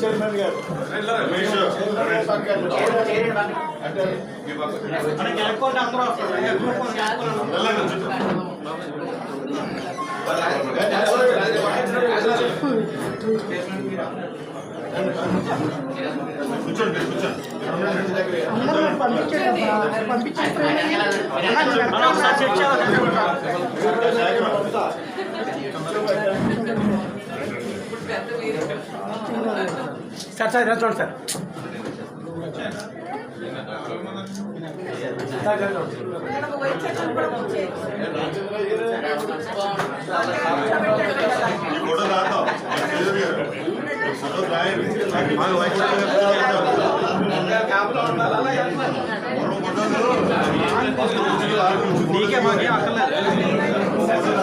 Sir sir ఇలా చూడండి sir sir ఇలా చూడండి. ఫోటో రాద్దాం ఫోటో రాయండి నీకే మాకే అక్కర్లేదు అమ్మాయి ఎంత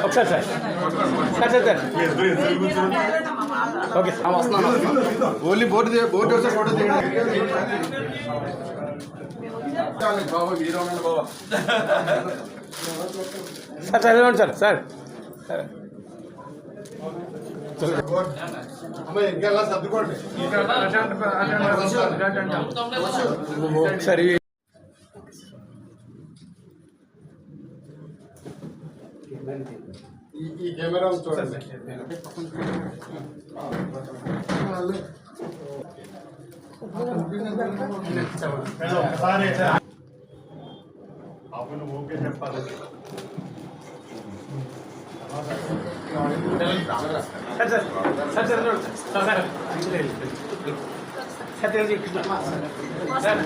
ఒకసారి sir sir sir sir okay వస్తున్నాను ఓన్లీ బోర్డు బోర్డు వస్తే ఫోటో తీయండి బాబా మీరు ఉండండి బాబా సార్. సార్ ఇవ్వండి సార్ సార్ సార్. అమ్మాయి ఈ- ఈ కెమెరా చూడండి అప్పుడు ఓకే చెప్పాలి సార్ సార్ సార్ సార్ చూడండి సార్ సార్ సార్ తెలియదు ఇక్కడ సార్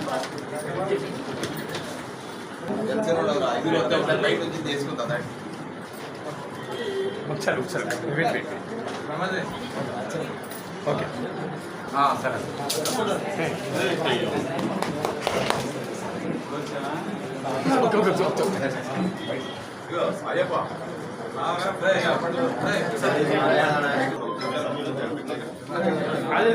ఒకసారి ఒకసారి వెయిట్ వెయిట్ ఓకే సరే ఓకే ఓకే ఓకే అయ్యప్ప అదే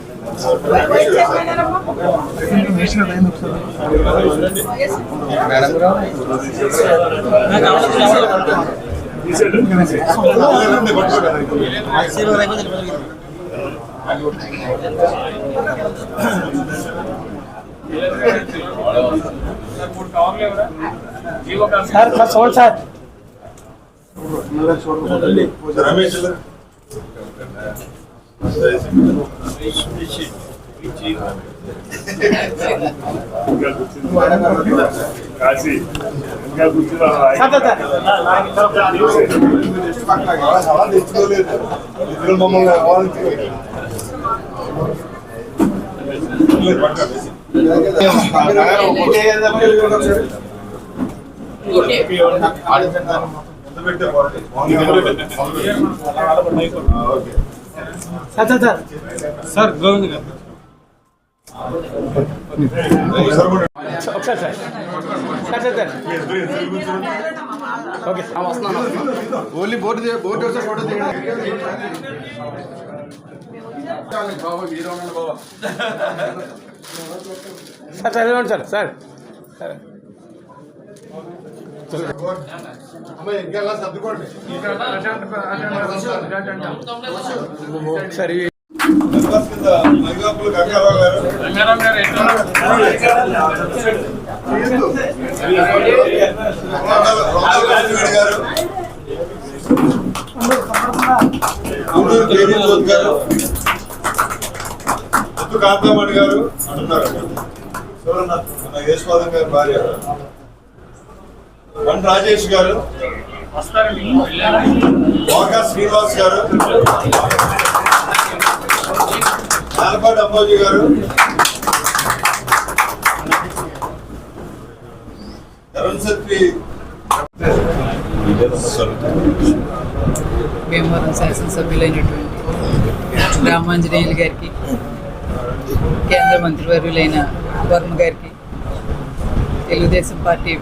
సార్ సార్ చూడండి సార్. రమేష్. కాశీ ఇంకా కూర్చున్నా సార్ సార్ సార్ ఇద్దరు మమ్మల్ని వాళ్ళకి okay sir sir sir Govind గారు ఒకసారి sir sir sir sir okay వస్తున్నాను ఓన్లీ బోర్డు బోర్డు వస్తే ఫోటో తీయండి సార్ చదివండి సార్ సార్ సరే ఒకసారి ఇంకెలా గారు ముత్తు కాంతమణి గారు అంటున్నారు మన గారి భార్య గన్ రాజేష్ గారు వాకా శ్రీనివాస్ గారు ఆలపాటి అంబోజీ గారు తరుణ్ శెట్టి భీమవరం శాసనసభ్యులైనటువంటి రామాంజనేయులు గారికి కేంద్ర మంత్రివర్యులైన వర్మ గారికి తెలుగుదేశం పార్టీ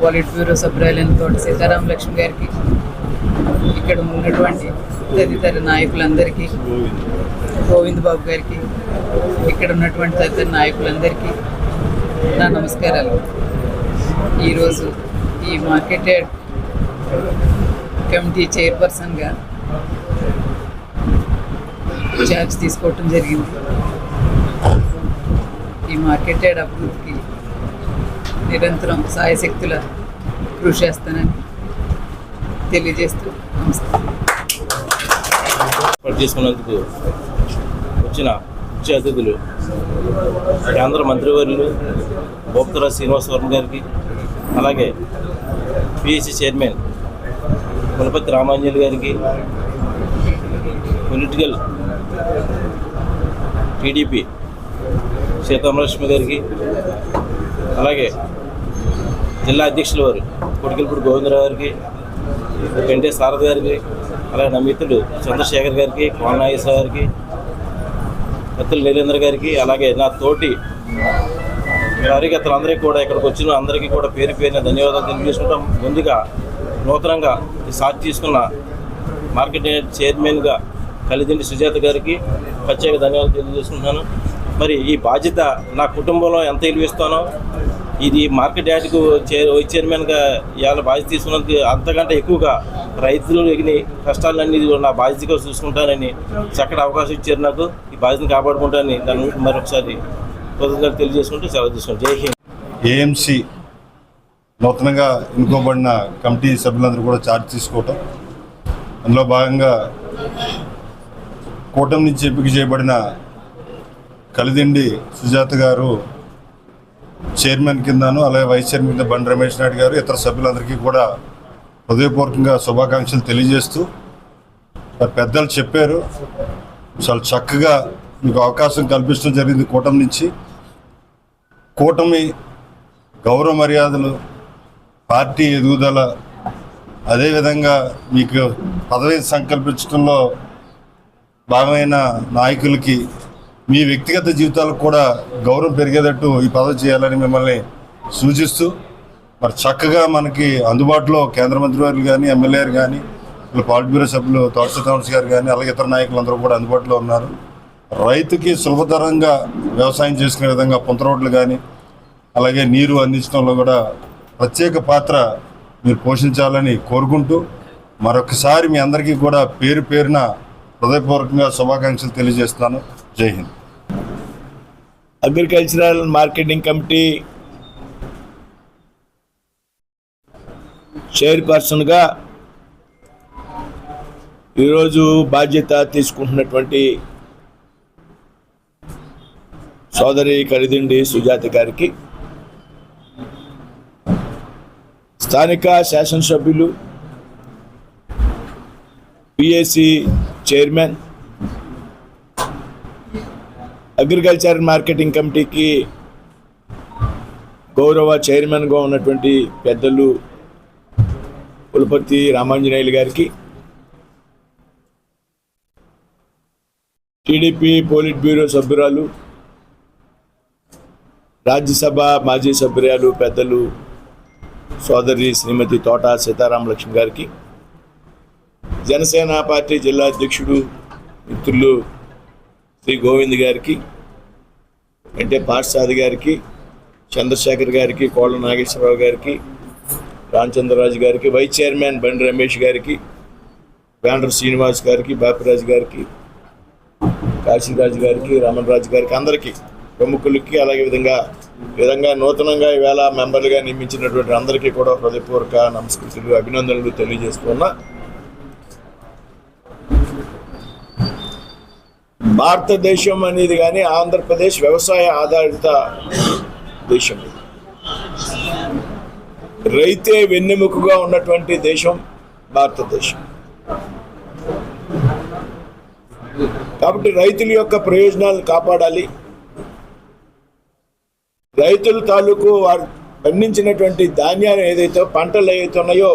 పాలిట్ బ్యూరో సభ్యులైన తోటి సీతారాం లక్ష్మి గారికి ఇక్కడ ఉన్నటువంటి తదితర నాయకులందరికీ గోవింద్ బాబు గారికి ఇక్కడ ఉన్నటువంటి తదితర నాయకులందరికీ నా నమస్కారాలు. ఈరోజు ఈ మార్కెట్ యార్డ్ కమిటీ చైర్పర్సన్గా ఛార్జ్ తీసుకోవటం జరిగింది. ఈ మార్కెట్ యార్డ్ అభివృద్ధికి నిరంతరం సాయశక్తుల కృషి చేస్తానని తెలియజేస్తూ నమస్తే. చేసుకున్నందుకు వచ్చిన ముఖ్య అతిథులు కేంద్ర మంత్రివర్యులు భోక్తరాజ్ శ్రీనివాసవరం గారికి అలాగే పిఎస్సి చైర్మన్ ములపతి రామాంజలి గారికి పొలిటికల్ టీడీపీ సీతామలక్ష్మి గారికి అలాగే జిల్లా అధ్యక్షుల వారు కొడికలపూడి గోవిందరావు గారికి పెంటే సారథి గారికి అలాగే నా మిత్రుడు చంద్రశేఖర్ గారికి కోన గారికి కత్తుల నీలేంద్ర గారికి అలాగే నా తోటి కార్యకర్తలందరికీ కూడా ఇక్కడికి వచ్చిన అందరికీ కూడా పేరు పేరున ధన్యవాదాలు తెలియజేసుకుంటాం. ముందుగా నూతనంగా ఈ సాక్షి తీసుకున్న మార్కెట్ చైర్మన్గా కలిదిండి సుజాత గారికి ప్రత్యేక ధన్యవాదాలు తెలియజేసుకుంటున్నాను. మరి ఈ బాధ్యత నా కుటుంబంలో ఎంత ఇస్తానో ఇది మార్కెట్ యార్డ్కు చైర్ వైస్ చైర్మన్గా ఇవాళ బాధ్యత తీసుకున్నందుకు అంతకంటే ఎక్కువగా రైతులు ఎగిని కష్టాలన్నీ కూడా నా బాధ్యతగా చూసుకుంటానని చక్కటి అవకాశం ఇచ్చారు నాకు. ఈ బాధ్యతను కాపాడుకుంటానని దాని గురించి మరొకసారి కృతజ్ఞతలు తెలియజేసుకుంటూ సెలవు తీసుకుంటాను జై హింద్. ఏఎంసి నూతనంగా ఎన్నుకోబడిన కమిటీ సభ్యులందరూ కూడా చార్జ్ తీసుకోవటం అందులో భాగంగా కూటమి నుంచి ఎంపిక చేయబడిన కలిదిండి సుజాత గారు చైర్మన్ కిందను అలాగే వైస్ చైర్మన్ కింద బండి రమేష్ నాయుడు గారు ఇతర సభ్యులందరికీ కూడా హృదయపూర్వకంగా శుభాకాంక్షలు తెలియజేస్తూ మరి పెద్దలు చెప్పారు. చాలా చక్కగా మీకు అవకాశం కల్పించడం జరిగింది కూటమి నుంచి. కూటమి గౌరవ మర్యాదలు పార్టీ ఎదుగుదల అదేవిధంగా మీకు పదవి సంకల్పించడంలో భాగమైన నాయకులకి మీ వ్యక్తిగత జీవితాలకు కూడా గౌరవం పెరిగేటట్టు ఈ పదవి చేయాలని మిమ్మల్ని సూచిస్తూ మరి చక్కగా మనకి అందుబాటులో కేంద్ర మంత్రి వారు కానీ ఎమ్మెల్యేలు కానీ పాలిట్ బ్యూరో సభ్యులు తోట సీతారామస్ గారు కానీ అలాగే ఇతర నాయకులందరూ కూడా అందుబాటులో ఉన్నారు. రైతుకి సులభతరంగా వ్యవసాయం చేసుకునే విధంగా పుంత రోడ్లు కానీ అలాగే నీరు అందించడంలో కూడా ప్రత్యేక పాత్ర మీరు పోషించాలని కోరుకుంటూ మరొకసారి మీ అందరికీ కూడా పేరు పేరున హృదయపూర్వకంగా శుభాకాంక్షలు తెలియజేస్తున్నాను. జై హింద్. అగ్రికల్చరల్ మార్కెటింగ్ కమిటీ చైర్పర్సన్గా ఈరోజు బాధ్యత తీసుకుంటున్నటువంటి సోదరి కరిదిండి సుజాత గారికి స్థానిక శాసనసభ్యులు పిఏసి చైర్మన్ అగ్రికల్చర్ మార్కెటింగ్ కమిటీకి గౌరవ చైర్మన్గా ఉన్నటువంటి పెద్దలు పులపర్తి రామాంజనేయులు గారికి టీడీపీ పోలిట్ బ్యూరో సభ్యురాలు రాజ్యసభ మాజీ సభ్యురాలు పెద్దలు సోదరి శ్రీమతి తోట సీతారామలక్ష్మి గారికి జనసేన పార్టీ జిల్లా అధ్యక్షుడు మిత్రులు శ్రీ గోవింద్ గారికి అంటే పార్సాది గారికి చంద్రశేఖర్ గారికి కోళ్ళ నాగేశ్వరరావు గారికి రామచంద్రరాజు గారికి వైస్ చైర్మన్ బండి రమేష్ గారికి బ్యానర్ శ్రీనివాస్ గారికి బాపిరాజు గారికి కాశీరాజు గారికి రామన్రాజు గారికి అందరికీ ప్రముఖులకి అలాగే విధంగా విధంగా నూతనంగా ఈవేళ మెంబర్లుగా నియమించినటువంటి అందరికీ కూడా హృదయపూర్వక నమస్కృతులు అభినందనలు తెలియజేస్తున్నా భారతదేశం అనేది కానీ ఆంధ్రప్రదేశ్ వ్యవసాయ ఆధారిత దేశం. రైతే వెన్నెముకగా ఉన్నటువంటి దేశం భారతదేశం. కాబట్టి రైతుల యొక్క ప్రయోజనాలను కాపాడాలి. రైతుల తాలూకు వారు పండించినటువంటి ధాన్యాలు ఏదైతే పంటలు ఏదైతే ఉన్నాయో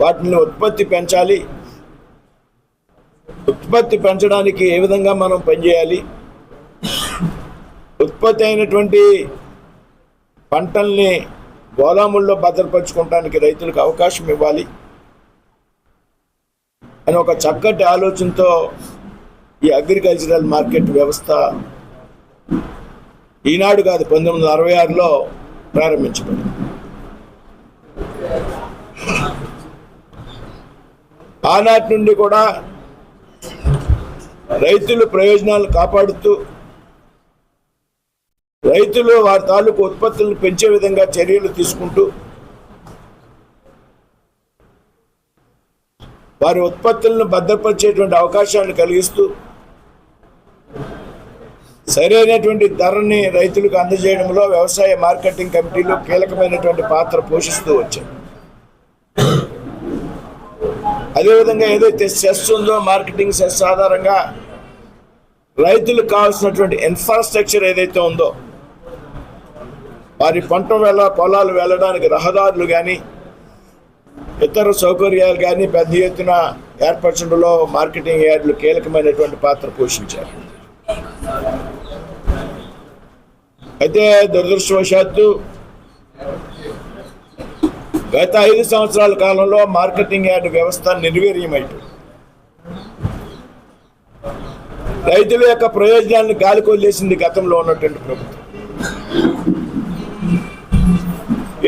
వాటిని ఉత్పత్తి పెంచాలి. ఉత్పత్తి పెంచడానికి ఏ విధంగా మనం పనిచేయాలి? ఉత్పత్తి అయినటువంటి పంటల్ని గోదాముల్లో భద్రపరచుకోవడానికి రైతులకు అవకాశం ఇవ్వాలి. అని ఒక చక్కటి ఆలోచనతో ఈ అగ్రికల్చరల్ మార్కెట్ వ్యవస్థ ఈనాడు కాదు పంతొమ్మిది వందల అరవై ఆరులో ప్రారంభించబడింది. ఆనాటి నుండి కూడా రైతుల ప్రయోజనాలు కాపాడుతూ రైతులు వారి తాలూకు ఉత్పత్తులను పెంచే విధంగా చర్యలు తీసుకుంటూ వారి ఉత్పత్తులను భద్రపరిచేటువంటి అవకాశాలు కలిగిస్తూ సరైనటువంటి ధరని రైతులకు అందజేయడంలో వ్యవసాయ మార్కెటింగ్ కమిటీలు కీలకమైనటువంటి పాత్ర పోషిస్తూ వచ్చాయి. అదేవిధంగా ఏదైతే సెస్ ఉందో మార్కెటింగ్ సెస్ ఆధారంగా రైతులకు కావాల్సినటువంటి ఇన్ఫ్రాస్ట్రక్చర్ ఏదైతే ఉందో వారి పంట వేళ పొలాలు వెళ్ళడానికి రహదారులు కానీ ఇతర సౌకర్యాలు కానీ పెద్ద ఎత్తున ఏర్పరచడంలో మార్కెటింగ్ యార్డులు కీలకమైనటువంటి పాత్ర పోషించారు. అయితే దురదృష్టవశాత్తు గత ఐదు సంవత్సరాల కాలంలో మార్కెటింగ్ యార్డ్ వ్యవస్థ నిర్వీర్యమైంది రైతుల యొక్క ప్రయోజనాలను గాలికొల్లేసింది గతంలో ఉన్నటువంటి ప్రభుత్వం.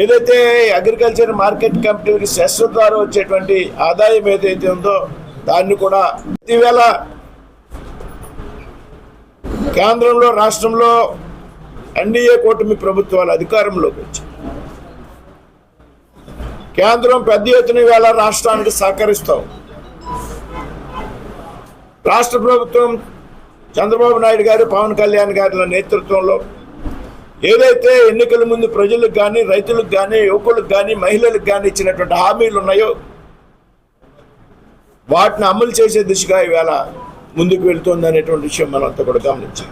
ఏదైతే అగ్రికల్చర్ మార్కెట్ కంపెనీకి సెస్ ద్వారా వచ్చేటువంటి ఆదాయం ఏదైతే ఉందో దాన్ని కూడా ఇటీవేళ కేంద్రంలో రాష్ట్రంలో ఎన్డీఏ కూటమి ప్రభుత్వాలు అధికారంలోకి వచ్చాయి. కేంద్రం పెద్ద ఎత్తున వేళ రాష్ట్రానికి సహకరిస్తాం రాష్ట్ర ప్రభుత్వం చంద్రబాబు నాయుడు గారు పవన్ కళ్యాణ్ గారి నేతృత్వంలో ఏదైతే ఎన్నికల ముందు ప్రజలకు కానీ రైతులకు కానీ యువకులకు కానీ మహిళలకు కానీ ఇచ్చినటువంటి హామీలు ఉన్నాయో వాటిని అమలు చేసే దిశగా ఈవేళ ముందుకు వెళ్తుంది అనేటువంటి విషయం మనంతా కూడా గమనించాం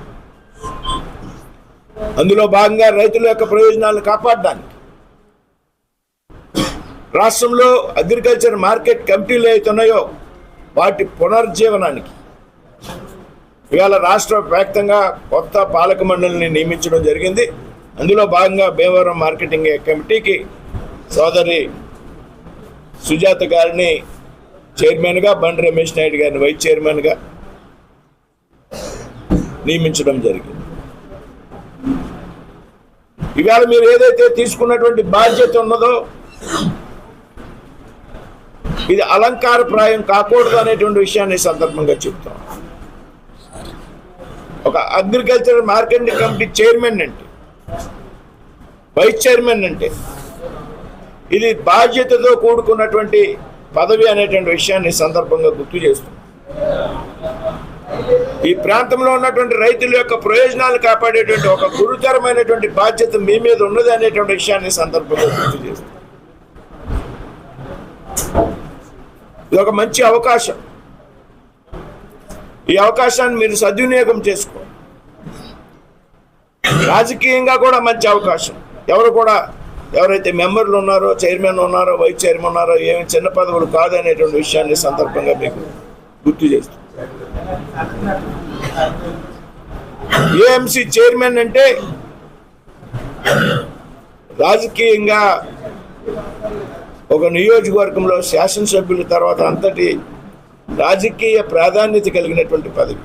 అందులో భాగంగా రైతుల యొక్క ప్రయోజనాలను కాపాడడానికి రాష్ట్రంలో అగ్రికల్చర్ మార్కెట్ కమిటీలు అయితే ఉన్నాయో వాటి పునర్జీవనానికి ఇవాళ రాష్ట్ర వ్యాప్తంగా కొత్త పాలక మండలిని నియమించడం జరిగింది. అందులో భాగంగా భీమవరం మార్కెటింగ్ కమిటీకి సోదరి సుజాత గారిని చైర్మన్గా బండి రమేష్ నాయుడు గారిని వైస్ చైర్మన్గా నియమించడం జరిగింది. ఇవాళ మీరు ఏదైతే తీసుకున్నటువంటి బాధ్యత ఉన్నదో ఇది అలంకారప్రాయం కాకూడదు అనేటువంటి విషయాన్ని సందర్భంగా చెప్తాం. ఒక అగ్రికల్చర్ మార్కెటింగ్ కమిటీ చైర్మన్ అంటే. వైస్ చైర్మన్ అంటే. ఇది బాధ్యతతో కూడుకున్నటువంటి పదవి అనేటువంటి విషయాన్ని సందర్భంగా గుర్తు చేస్తుంది. ఈ ప్రాంతంలో ఉన్నటువంటి రైతుల యొక్క ప్రయోజనాలు కాపాడేటువంటి ఒక గురుతరమైనటువంటి బాధ్యత మీ మీద ఉన్నది అనేటువంటి విషయాన్ని సందర్భంగా గుర్తు చేస్తుంది. ఇది ఒక మంచి అవకాశం. ఈ అవకాశాన్ని మీరు సద్వినియోగం చేసుకో. రాజకీయంగా కూడా మంచి అవకాశం. ఎవరు కూడా ఎవరైతే మెంబర్లు ఉన్నారో చైర్మన్ ఉన్నారో వైస్ చైర్మన్ ఉన్నారో ఏమి చిన్న పదవులు కాదు అనేటువంటి విషయాన్ని సందర్భంగా మీకు గుర్తు చేస్తుంది ఏఎంసీ చైర్మన్ అంటే రాజకీయంగా ఒక నియోజకవర్గంలో శాసనసభ్యుల తర్వాత అంతటి రాజకీయ ప్రాధాన్యత కలిగినటువంటి పదవి.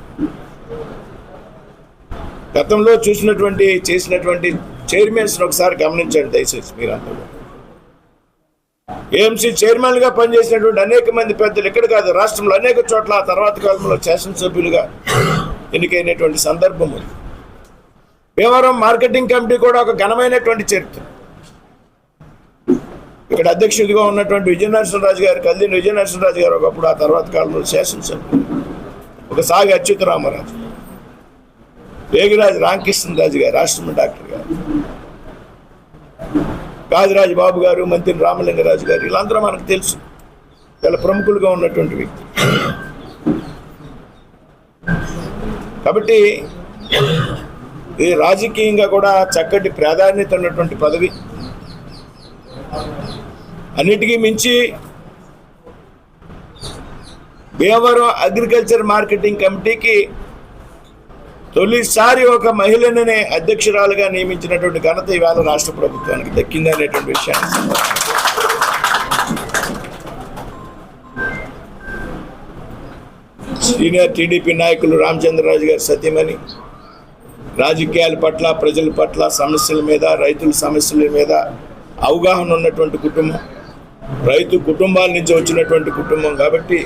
గతంలో చూసినటువంటి చేసినటువంటి చైర్మన్స్ని ఒకసారి గమనించండి దయచేసి మీరు కూడా. ఏఎంసీ చైర్మన్గా పనిచేసినటువంటి అనేక మంది పెద్దలు ఇక్కడ కాదు రాష్ట్రంలో అనేక చోట్ల ఆ తర్వాత కాలంలో శాసనసభ్యులుగా ఎన్నికైనటువంటి సందర్భం ఉంది. భీమవరం మార్కెటింగ్ కమిటీ కూడా ఒక ఘనమైనటువంటి చరిత్ర. ఇక్కడ అధ్యక్షుడిగా ఉన్నటువంటి విజయనరసింహరాజు గారు కల్దిని విజయనరసింహరాజు గారు ఒకప్పుడు ఆ తర్వాత కాలంలో శాసనసభ్యులు. ఒక సాగి అచ్యుతరామరాజు వేగిరాజు రామకృష్ణరాజు గారు రాష్ట్ర డాక్టర్ గారు. గాజరాజు బాబు గారు మంత్రి రామలింగరాజు గారు వీళ్ళందరూ మనకు తెలుసు. చాలా ప్రముఖులుగా ఉన్నటువంటి వ్యక్తి. కాబట్టి ఇది రాజకీయంగా కూడా చక్కటి ప్రాధాన్యత ఉన్నటువంటి పదవి. అన్నిటికీ మించి భీమవరం అగ్రికల్చర్ మార్కెటింగ్ కమిటీకి తొలిసారి ఒక మహిళననే అధ్యక్షురాలుగా నియమించినటువంటి ఘనత ఇవాళ రాష్ట్ర ప్రభుత్వానికి దక్కింది అనేటువంటి విషయాన్ని సీనియర్ టీడీపీ నాయకులు రామచంద్రరాజు గారి సత్యమని రాజకీయాల పట్ల ప్రజల పట్ల సమస్యల మీద రైతుల సమస్యల మీద అవగాహన ఉన్నటువంటి కుటుంబం. రైతు కుటుంబాల నుంచి వచ్చినటువంటి కుటుంబం కాబట్టి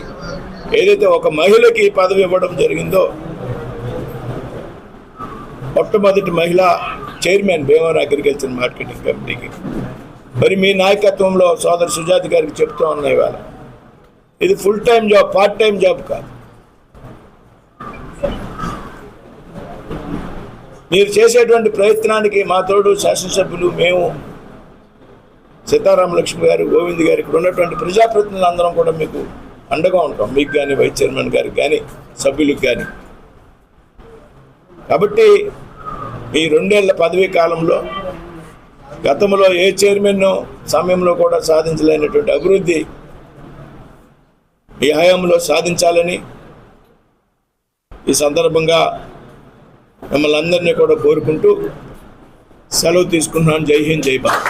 ఏదైతే ఒక మహిళకి పదవి ఇవ్వడం జరిగిందో మొట్టమొదటి మహిళ చైర్మన్ భీమవరం అగ్రికల్చర్ మార్కెటింగ్ కమిటీకి. మరి మీ నాయకత్వంలో సోదరు సుజాత గారికి చెప్తూ ఉన్నాయి ఇవాళ. ఇది full time job part time job కాదు. మీరు చేసేటువంటి ప్రయత్నానికి మా తోడు శాసనసభ్యులు మేము సీతారామ లక్ష్మి గారు గోవింద్ గారు ఇక్కడ ఉన్నటువంటి ప్రజాప్రతినిధులు అందరం కూడా మీకు అండగా ఉంటాం. మీకు కానీ వైస్ చైర్మన్ గారికి కానీ సభ్యులకు కానీ కాబట్టి ఈ రెండేళ్ళ పదవీ కాలంలో గతంలో ఏ చైర్మన్ సమయంలో కూడా సాధించలేనటువంటి అభివృద్ధి ఈ హయాంలో సాధించాలని ఈ సందర్భంగా మిమ్మల్ని అందరినీ కూడా కోరుకుంటూ సెలవు తీసుకున్నాను జై హింద్ జై భారత్.